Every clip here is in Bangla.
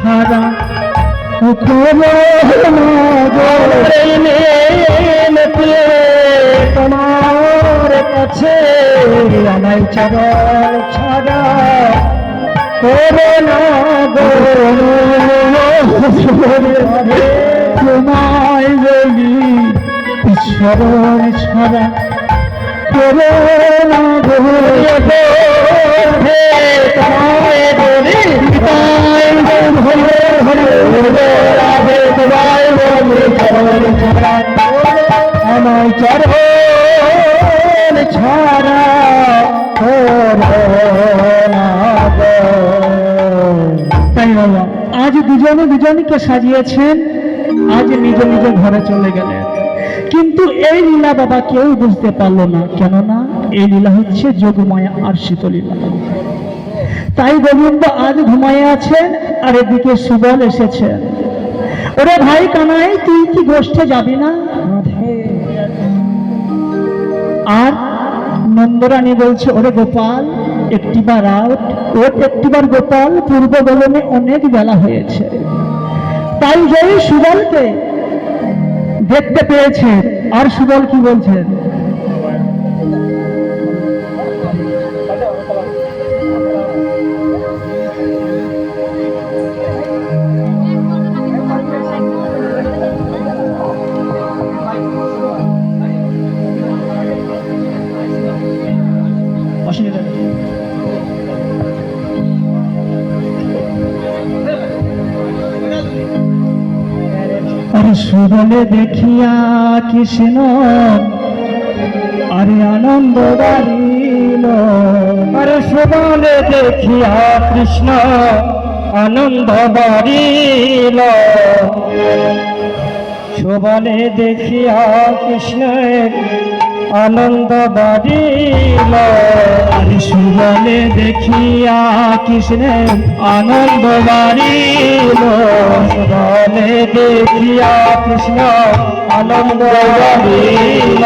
ছাড়া তোমার কাছে আমায় চরণ ছাড়া করো না গো। তোমায় বলি ঈশ্বর ছাড়া করো না গো। তোমায় হরে আজ দুজনে দুজনকে সাজিয়েছেন। আজ নিজ নিজ ঘরে চলে গেলেন। কিন্তু এই লীলা বাবা কেউ বুঝতে পারল না। কেননা এই লীলা হচ্ছে যোগমায়া আর শীতলীলা। তাই গোবিন্দ আজ ঘুমায় আছেন। আর এদিকে সুবল এসেছে। ওরে ভাই কানাই, তুই কি গোষ্ঠে যাবি না? আর নন্দরানী বলছে, ওরে গোপাল, একটিবার আউট। ওর একটিবার গোপাল, পূর্ব গলনে অনেক বেলা হয়েছে। তাই যেই সুবলকে দেখতে পেয়েছে, আর সুবল কি বলছেন সুবলে দেখিয়া কৃষ্ণ, আরে আনন্দ বাড়িল। আরে সুবলে দেখিয়া কৃষ্ণ, আনন্দ বাড়িল। সুবলে দেখিয়া কৃষ্ণের আনন্দ বাড়িল সুবলে দেখিয়া কৃষ্ণের আনন্দ বাড়িল সুবলে দেখিয়া কৃষ্ণ আনন্দ বাড়িল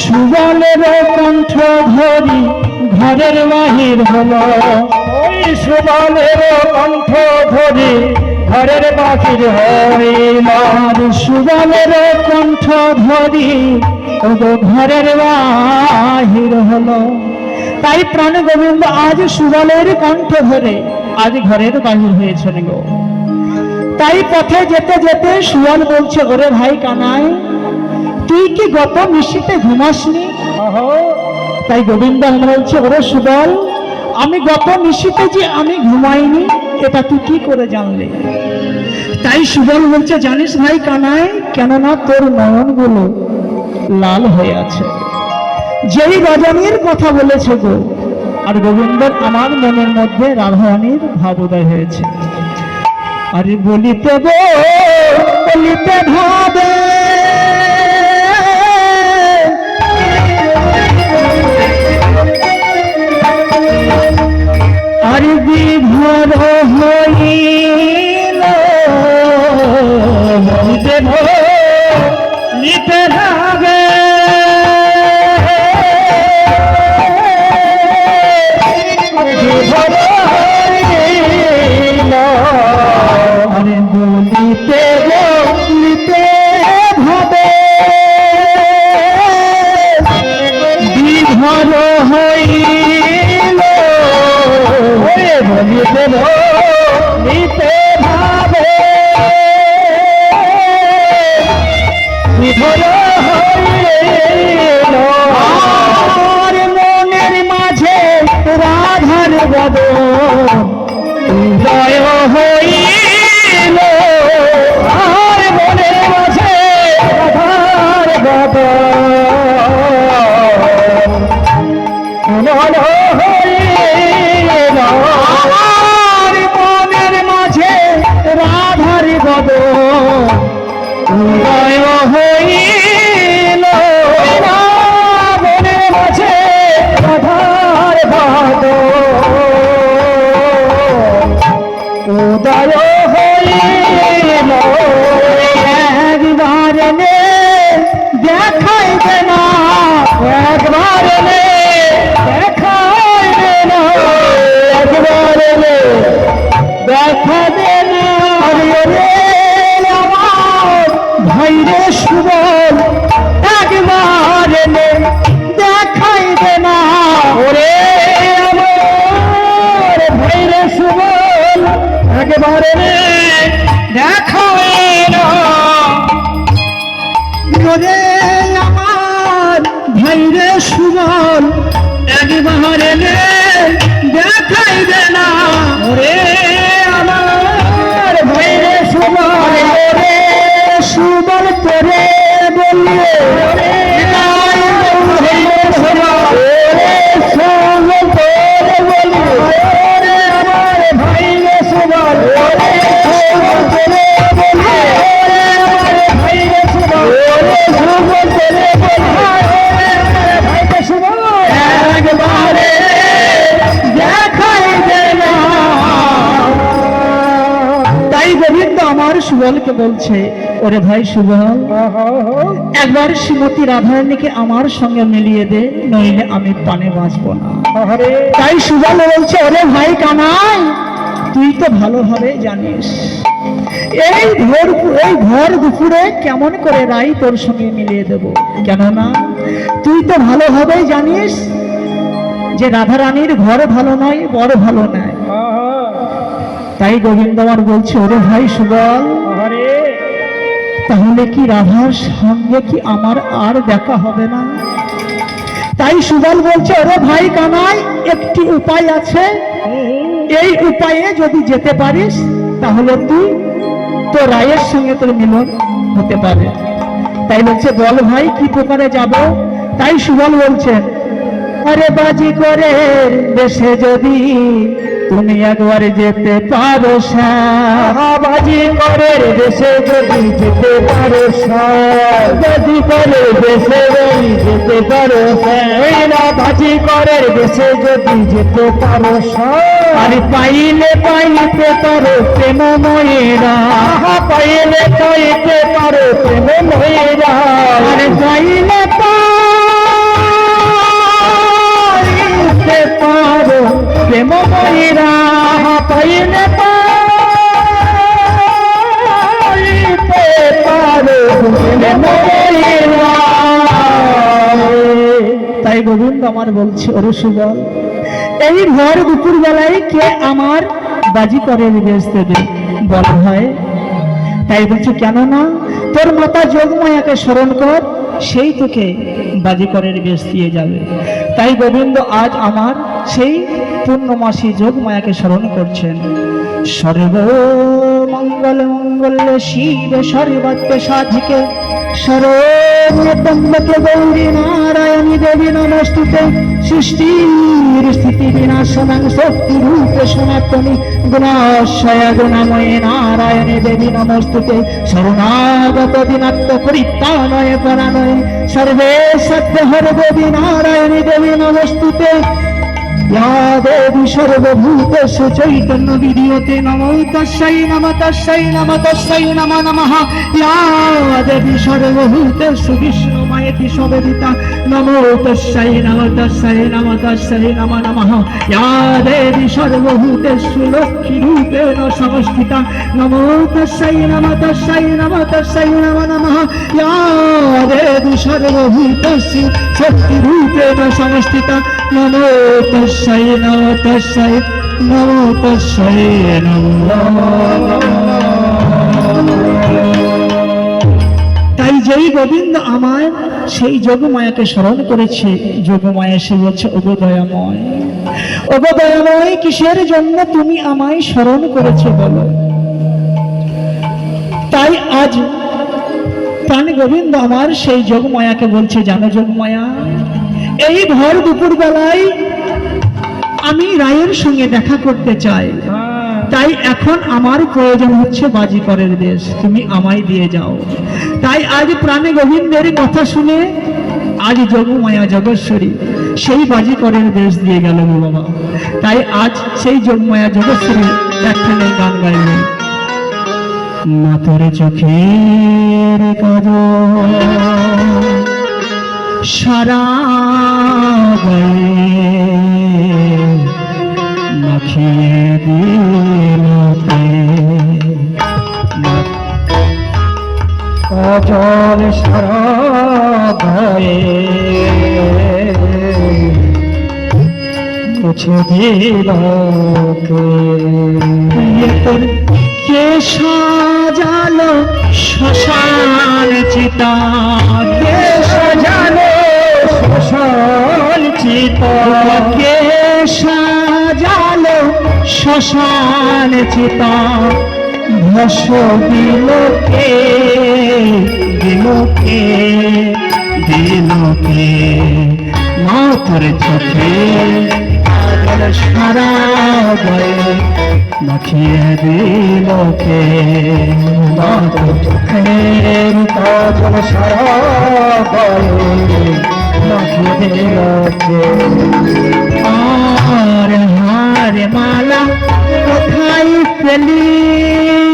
সুবলের কণ্ঠ ধরি, ঘরের বাহির হলো। ওই সুবলের কণ্ঠ ধরি, ঘরের বাহির হইল। সুবলের কণ্ঠ ধরি ওগো ঘরের বাহির হলো। তাই প্রাণ গোবিন্দ আজ সুবলের কণ্ঠ ধরে আজ ঘরের বাহির হয়েছেন গো। তাই পথে যেতে যেতে সুবল বলছে ওরে ভাই কানাই তুই কি গত নিশীতে ঘুমাসনি? তাই গোবিন্দ বলছে ওরে সুবল আমি গত নিশীতে যে আমি ঘুমাইনি এটা তুই কি করে জানলে? তাই সুবল বলছে জানিস ভাই কানাই কেননা তোর নয়নগুলো লাল হয়ে আছে। যেই রাজানীর কথা বলেছে গো, আর গোবিন্দর আমার মনের মধ্যে রাধারানীর ভাব উদয় হয়েছে। আরে বলিতে গো বলিতে ভাবে সুবলকে বলছে ওরে ভাই সুবল একবার শ্রীমতী রাধারানীকে আমার সঙ্গে মিলিয়ে দে নইলে আমি পানে বাঁচবো না। তাই সুবল বলছে ওরে ভাই কানাই তুই তো ভালোভাবে জানিস। এই ভোর এই ভোর দুপুরে কেমন করে রাই তোর সঙ্গে মিলিয়ে দেব? কেননা তুই তো ভালোভাবেই জানিস যে রাধা রানীর ঘর ভালো নয় বড় ভালো নয়। তাই গোবিন্দ আমার বলছে ওরে ভাই সুবল তাহলে কি রাধার সঙ্গে কি আমার আর দেখা হবে না? তাই সুবল বলছে, ওরে ভাই কানাই, একটি উপায় আছে। এই উপায়ে যদি যেতে পারিস, তাহলে তুই তো রায়ের সঙ্গে তোর মিলন হতে পারে। তাই বলছে, বল ভাই, কি প্রকারে যাব? তাই সুবল বলছেন আরে বাজি করে দেশে যদি তুমি একবার যেতে পারো বাজি করে দেশে যদি যেতে পারো বাজি করে দেশে যদি যেতে পারো না বাজি করে দেশে যদি যেতে পারো আরে পাইলে পাইতে পারো প্রেম ময়েরা। পাইলে পাইতে পারো প্রেম ময়েরা। আরে পাইলে পাইতে প্রেম ময়েরা পাইলে তাই গোবিন্দ আমার বলছে, ওরে সুবল এই ভর দুপুর বেলায় কে আমার বাজি করে বেশ দেবে? বল ভাই তাই বলছে কেন না তোর মাতা যোগমায়াকে স্মরণ কর, সেই তোকে বাজি করের বেশ দিয়ে যাবে। তাই গোবিন্দ আজ আমার সেই পূর্ণমাসী যোগমায়াকে স্মরণ করছেন। সর্ব মঙ্গল মঙ্গল শিব সর্বাত্ম সাধিকে। সর্বতম্বকে গৌরী নারায়ণী দেবী নমস্তুতে। সৃষ্টির স্থিতি বিনাশনাং শক্তি রূপে সনাতনী গুণাশয় গুণাময়ী নারায়ণী দেবী নমস্তুতে। শরণাগত দিনাত্ম পরিত্রাণয় পরাণয়। সর্বে সত্য হর দেবী নারায়ণী দেবী নমস্তুতে। দেবী সর্বভূত সুচৈতন্য বিদীয়তে নমো তস্যাই নম তস্যাই নম তস্যাই নম নমঃ। ইয়া দেবী সর্বভূত সুবিষ্ণুময়তি সবেদিতা। নমো তস্যাই নম তস্যাই নম তস্যাই নম নমঃ। ইয়া দেবী সর্বভূত সুলক্ষ্মী রূপেণ সংস্থিতা নমো তস্যাই নম তস্যাই নম তস্যাই নম নমঃ। ইয়া দেবী সর্বভূত শক্তি রূপেণ সংস্থিতা নমো তস্যই নমো তস্যই নমো। তস্যই তাই যেই গোবিন্দ আমায়, সেই যোগমায়াকে স্মরণ করেছে। যোগমায়া সেই হচ্ছে অবোদয়াময় অবোদয়াময় কিসের জন্য তুমি আমায় স্মরণ করেছে বলো? তাই আজ প্রাণী গোবিন্দ আমার সেই যোগমায়াকে বলছে, জানো যোগমায়া? এই ভর দুপুর বেলায় আমি রায়ের সঙ্গে দেখা করতে চাই। তাই এখন আমার প্রয়োজন হচ্ছে বাজিকরের দেশ। তুমি আমায় দিয়ে যাও। তাই আজ প্রাণে গোবিন্দের কথা শুনে আজ যোগমায়া জগৎশ্বরী সেই বাজিকরের দেশ দিয়ে গেল বাবা। তাই আজ সেই যোগমায়া জগৎশ্বরী একখানে গান গাইবে। মাতর চোখের কাজ সারা মাখিয়ে দিলতে অজল সারা মুছে দিল কে সাজালো শ্মশান চিতা শ্মশান চিতা কে সাজালো শ্মশান চিতা ভস দিল কে দিল কে দিল কে মাথার চোখে সারা গয়ে মাখিয়ে দিল কে মাথার চোখের পাগল সারা আর হার মালা কোথায় পেলি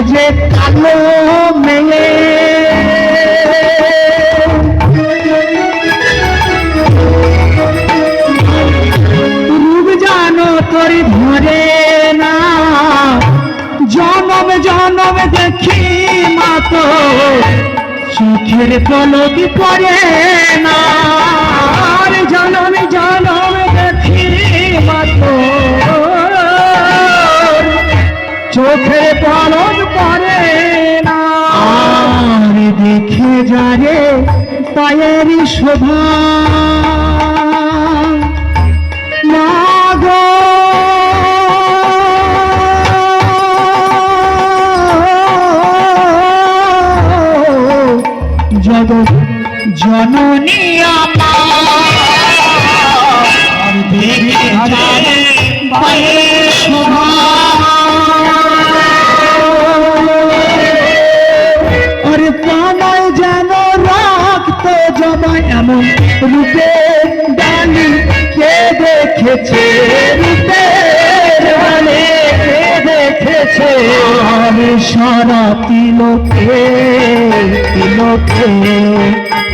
সেজে কালো মেয়ে। রূপ জানো তোর ধরে না, জনম জনম দেখি মাতো চোখের পলক পড়ে না। জনম জনম দেখি মাতো চোখে পলক দেখে যারে পায়ের শোভা। সারা তিলকে তিলকে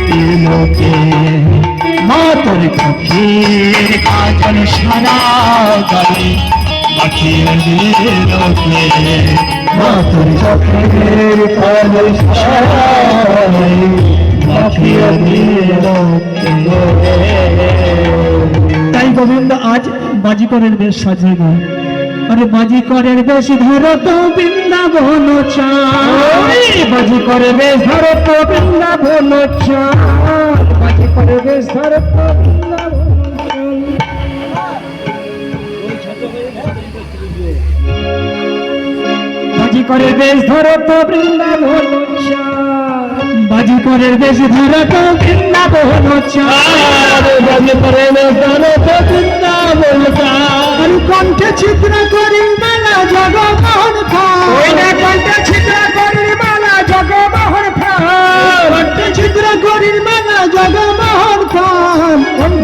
তিলকে। মাতর চোখের কাজল সারা গায়ে মাখিয়ে দিলকে মাতর চোখের কাজল সারা গায়ে মাখিয়ে দিলকে তাই গোবিন্দ আজ বাজিকরের বেশ সাজিয়ে গেল আরে বাজিকরের বেশ ধরো তো বৃন্দাবন চাই বাজিকরের বেশ ধরো তো বৃন্দাবন চাই বাজিকরের বেশ ধরো তো। বাজি করে বেশ ধরো তো বৃন্দাবন বাজি করে বেশ ধরো তো বৃন্দাবন বাজি করে বেশ ধরো তো বৃন্দাবন কণ্ঠে ছিদ্র করি মালা জগমোহন না কণ্ঠে ছিদ্র করি মালা জগমোহন কণ্ঠে ছিদ্র করি মালা জগমোহন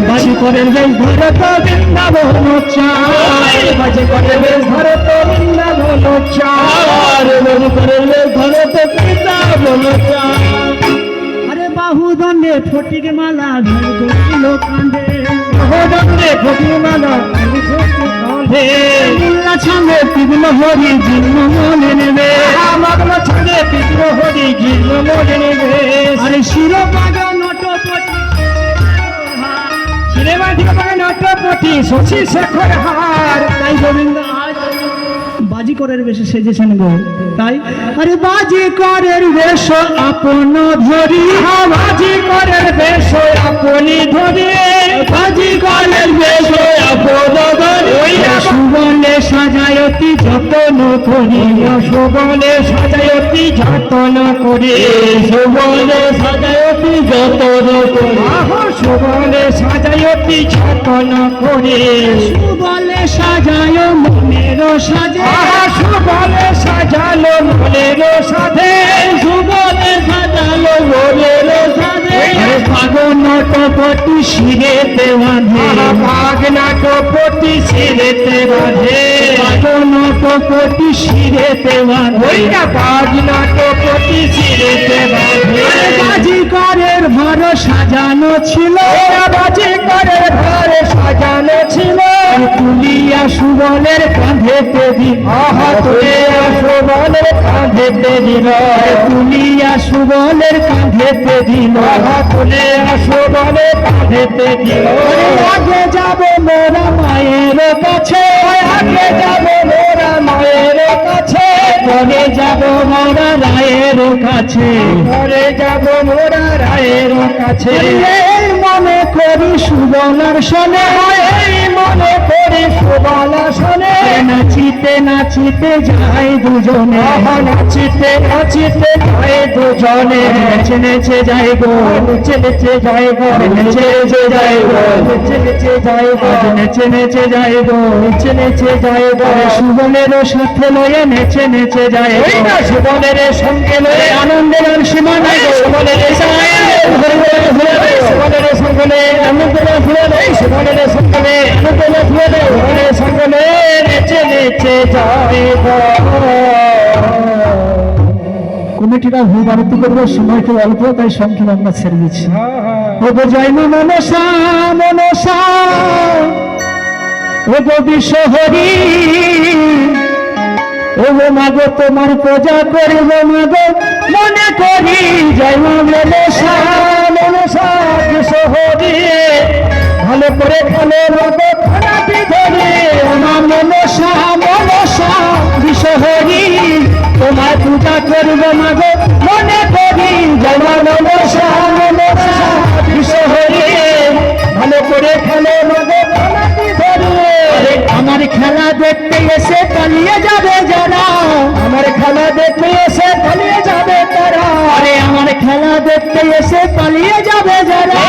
বাজি করে বেশ ধরো তো বৃন্দাবন চাই বাজি করে বেশ ধরো তো বৃন্দাবন চার বাজি করে বেশ ধরো তো বৃন্দাবন চার আরে বাহু দণ্ডে ফটিক মালা ধর গোকিল কান্দে বাহু দণ্ডে ফটিক মালা ছান্দে পিগল হরি জীর্ণ মনে নেবে মাগল ছাঁদে পিগল হরি জীর্ণ মনে নেবে আরে নটপটি শশী শেখর হার। তাই গোবিন্দ বাজি করের বেশে সেজেছেন গো। তাই আরে বাজি করের বেশ আপন ধরি। বাজি করের বেশ আপনি ধরে। বাজি করের বেশ আপন ধরি। সুবলে সাজায়তি যতন করি। সুবলে সাজায়তি যতন করে। সুবলে সাজায়তি যতন করি। সুবলে সাজায়তি যতন করে। বলে সাজায় মনের সাজে। সুবলে সাজালো মনের সাধে সুবলে সাজালো মনের সাজে। কপটি শিরেতে বাঁধে বাঘ নাটপতি ছিলেতে বাঁধে কপটি শিরেতে বাঁধে ওইটা বাঘ নাটপতি ছিলেতে বাঁধে বাজি করের ভর সাজানো ছিল। বাজি করে ঘরে সাজানো ছিল। তুলিয়া সুবলের কাঁধেতে দিল আহা তুলে আসো বলে কাঁধেতে দিল তুলিয়া সুবলের কাঁধেতে দিল আসো বলে কাঁধেতে দিল আগে যাব মোরা মায়ের কাছে। আগে যাব মোরা মায়ের কাছে। পরে যাব মোরা রায়ের কাছে। ঘরে যাব মোরা রায়ের কাছে। মনে করি সুবলার শোনে এই মনে করি সুবলা শোনে। নাচিতে নাচিতে যাই দুজনে। নাচিতে নাচিতে যায় দুজনে। নেচে নেচে যাই গো। নেচে নেচে যায় গো। নেচে নেচে যায় গো। নেচে নেচে যায় গো। নেচে নেচে যাই গো। নেচে নেচে যায় গো। সুবলের সাথে লয়ে নেচে নেচে যাই গো। সুবলের সঙ্গে লয়ে আনন্দের আর সীমা নাই গো। সুবলের সঙ্গে সুবলের সঙ্গে আনন্দের ফুলে সুবনের সঙ্গে যায় কমিটিরা ভুল বাড়িতে করবে সময় তো অল্প, তাই সংক্ষেপ আমরা ছেড়ে দিচ্ছি। ও গো জয় মনসা মনসা। ও গো বিশ্বহরি ও গো মাগো তোমার পূজা করিব মাগো মনে করি মা মনসা মনসা শহরে মা মনসা মনসা, বিশ্বহরি। তোমার পূজা করব মাগো মনে করি। জয় মা মনসা মনসা, বিশ্বহরি। ভালো করে খালে আমার খেলা দেখতে এসে পালিয়ে যাবে যারা। আমার খেলা দেখতে এসে পালিয়ে যাবে তারা। আরে, আমার খেলা দেখতে এসে পালিয়ে যাবে যারা।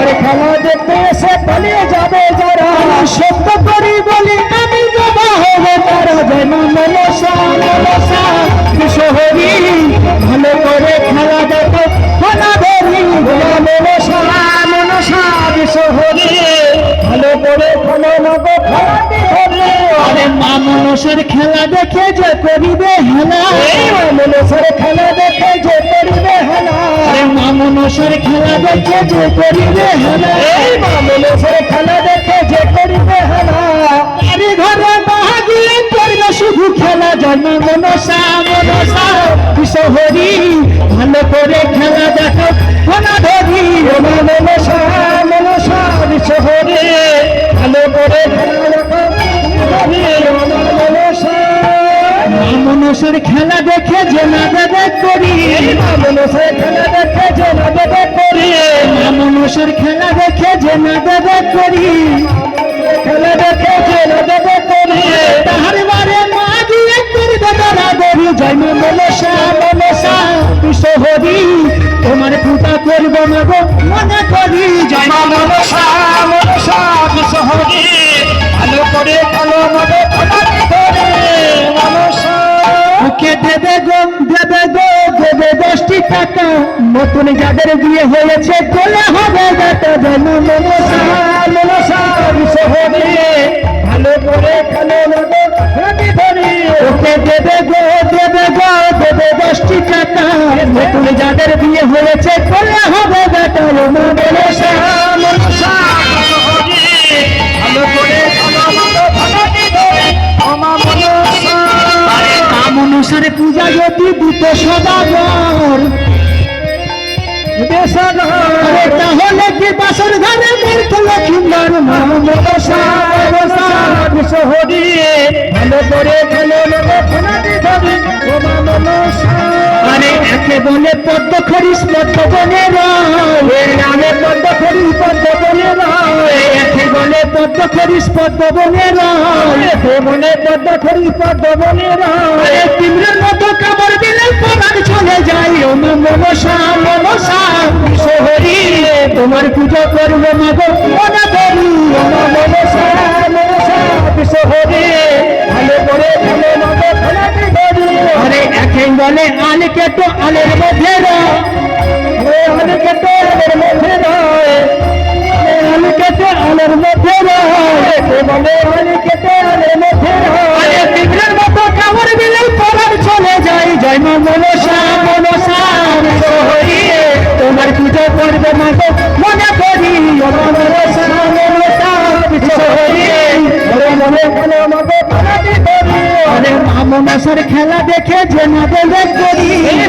আমার খেলা দেখতে এসে পালিয়ে যাবে যারা। সত্য করি বলি, আমি বাবা হব তারা যেন মনসা মনসা। বিশ্বহরি ভালো করে খেলা দেখো খানা ধরি মনসা মনসা। বিশ্বহরি ভালো করে খালে লোকে খানাটি ধরে আরে মা মনসার খেলা দেখে যে করিবে হেলা। এই মনসার খেলা দেখে যে করিবে হেলা। আরে মা মনসার খেলা দেখে যে করিবে হেলা। মনসার খেলা দেখে যে করিবে হেলা। আরে ঘরে বাহাগিয়ে করবে শুধু খেলা জন্ম মনসা মনসা। বিশ্বহরি ভালো করে খেলা দেখো খানা ধরি। মনসা মনসা বিশ্বহরি ভালো করে খেলা মনসার খেলা দেখে যে না দেবে করি। মনসার খেলা দেখে যে না দেবে করি। মা মনসার খেলা দেখে যে না দেবে করি। খেলা দেখে যে না দেবে করি। তাহার বারে মা গিয়ে করবে তারা দেবী জয় মা মনসা মনসা। বিশ্বহরি তোমার পূজা করব মাগো মনে করি। জয় মা মনসা মনসা বিশ্বহরি ভালো করে ভালো মনে মনসা ওকে দেবে গো দেবে গো দেবে দশটি টাকা নতুন যাদের বিয়ে হয়েছে বলে হবে বিশ্বহরি ভালো করে ভালো ওকে দেবে গো দেবে গো, দেবে দশটি টাকা নতুন যাদের বিয়ে হয়েছে বলে হবে মনসা মনসা। মনসার পূজা যদি দিত সদাগর। তাহলে কি বাসর ঘরে মূর্খ মনসা মনসা ভালো করে ফোনাটি ধরে ও আরে একে বলে পদ্ম খরিস পদ্ম বনে নামে পদ্ম করি পদ্ম বলে রয় একে বলে পদ্ম খরিস পদ্ম বনে এ মনে পদ্ম করি পদ্ম বলে রয়। আরে তিমরের মতো কামড় দিলে পরাগ চলে যায়। ও মা মনসা মনসা শহরে তোমার পুজো করব মাগো মনে করি ও মা মনসা মনসা শহরে ভালো করে ভালো ধরে আরে একে বলে আল কেটো, আলের মধ্যে আমাদের কেটে আমাদের মধ্যে আল কেটো, আলের মধ্যে বলে আমাদের কেটে আমাদের মধ্যে আরে তিমরের মতো কামড় দিলে পরাগ চলে যায়। জয় মা মনসা মনসা তোমার পুজো করবে মাগো, মনে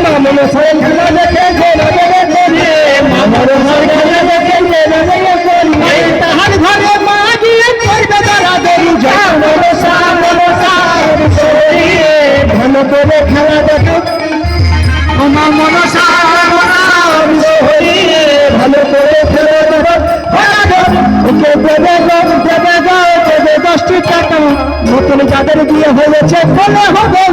মামন সাহেব খেলা দেখে গোলা দেখে করি মামন সাহেব খেলা দেখে গোলা দেখে করি তাহার ঘরে মা গিয়ে করবে তারা দরু যা মন সাহেব মন সাহেব সরিয়ে ধন করে খেলা দেখে আমার মন সাহেব সরিয়ে ভালো করে খেলে দেব ওকে দেবে গম দেবে গো দেবে দশটি টাকা নতুন যাদের বিয়ে হয়েছে, বলে হবে